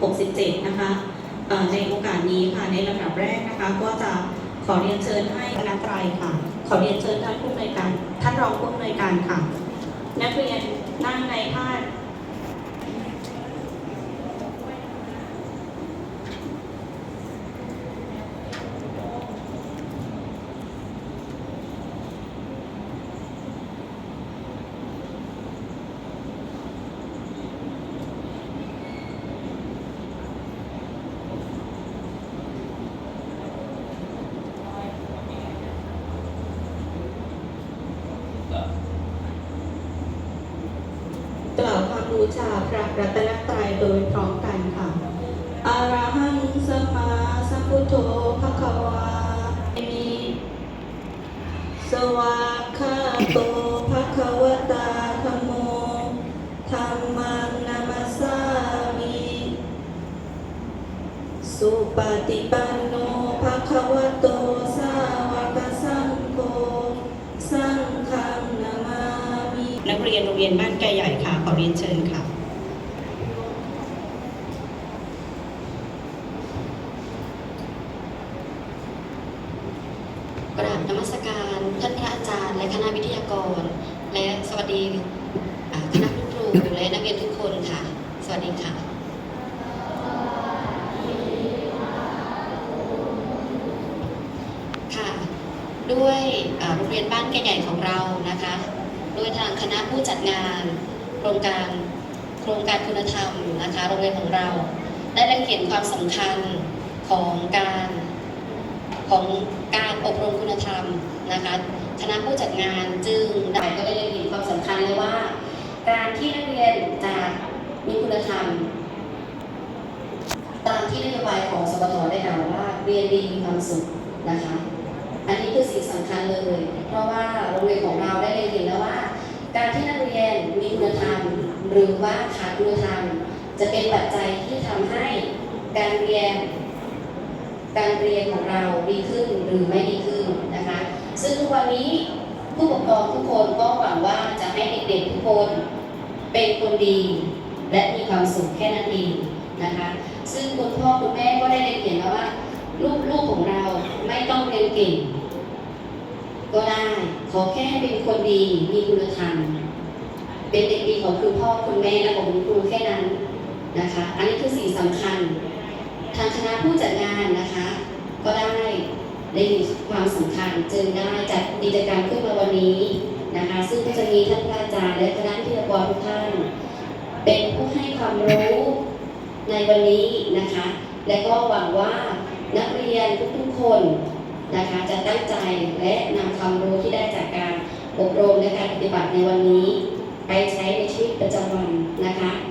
2567 นะคะในโอกาสนี้ค่ะในลำดับแรกนะคะ ก็จะขอเรียนเชิญให้คณะไตรค่ะ ขอเรียนเชิญท่านผู้อำนวยการท่านรองผู้อำนวยการค่ะ นักเรียนนั่งในท่า กล่าวคำบูชาพระรัตนตรัยโดยพร้อมกันค่ะอาระหังสมมาสัมพุทโธภะคะวามิสวากขาโตภะคะวตาธัมโมธัมมังนามัสสามิสุปฏิปันโนภะคะวะโต ยนโรงเรียนบ้านแก่ใหญ่ค่ะ ขอเรียนเชิญค่ะ กราบนมัสการท่านพระอาจารย์ และคณะวิทยากร และสวัสดีคณะครูและนักเรียนทุกคนค่ะ สวัสดีค่ะค่ะด้วยโรงเรียนบ้านแก่ใหญ่ของเรานะคะ ดยทางคณะผู้จัดงานโครงการโครงการคุณธรรมนะคะโรงเรียนของเรา ได้เล็งเห็นความสำคัญของการของการอบรมคุณธรรมนะคะคณะผู้จัดงานจึงได้ก็เลยเห็นความสำคัญเลยว่า การที่นักเรียนจะมีคุณธรรม ตามที่นโยบายของสปทได้กล่าวว่าเรียนดีมีความสุขนะคะ อันนี้คือสิ่งสำคัญเลย หรือว่าขาดคุณธรรม จะเป็นปัจจัยที่ทำให้การเรียน การเรียนของเราดีขึ้นหรือไม่ดีขึ้นนะคะ ซึ่งทุกวันนี้ผู้ปกครองทุกคนก็หวังว่าจะให้เด็กๆทุกคนเป็นคนดีและมีความสุขแค่นั้นเองนะคะ ซึ่งคุณพ่อคุณแม่ก็ได้เรียนเขียนแล้วว่าลูกๆของเราไม่ต้องเรียนเก่ง ก็ได้ขอแค่ให้เป็นคนดีมีคุณธรรม เป็นเด็กดีของคุณพ่อคุณแม่และของคุณครูแค่นั้นนะคะ อันนี้คือสิ่งสำคัญ ทางคณะผู้จัดงานนะคะ ก็ได้ได้มีความสำคัญจึงได้จัดกิจกรรมขึ้นมาวันนี้นะคะ ซึ่งก็จะมีท่านพระอาจารย์และคณะวิทยากรทุกท่าน เป็นผู้ให้ความรู้ในวันนี้นะคะ และก็หวังว่านักเรียนทุกๆคนนะคะจะตั้งใจและนำความรู้ที่ได้จากการอบรมและการปฏิบัติในวันนี้ ไปใช้ในชีวิตประจำวันนะคะ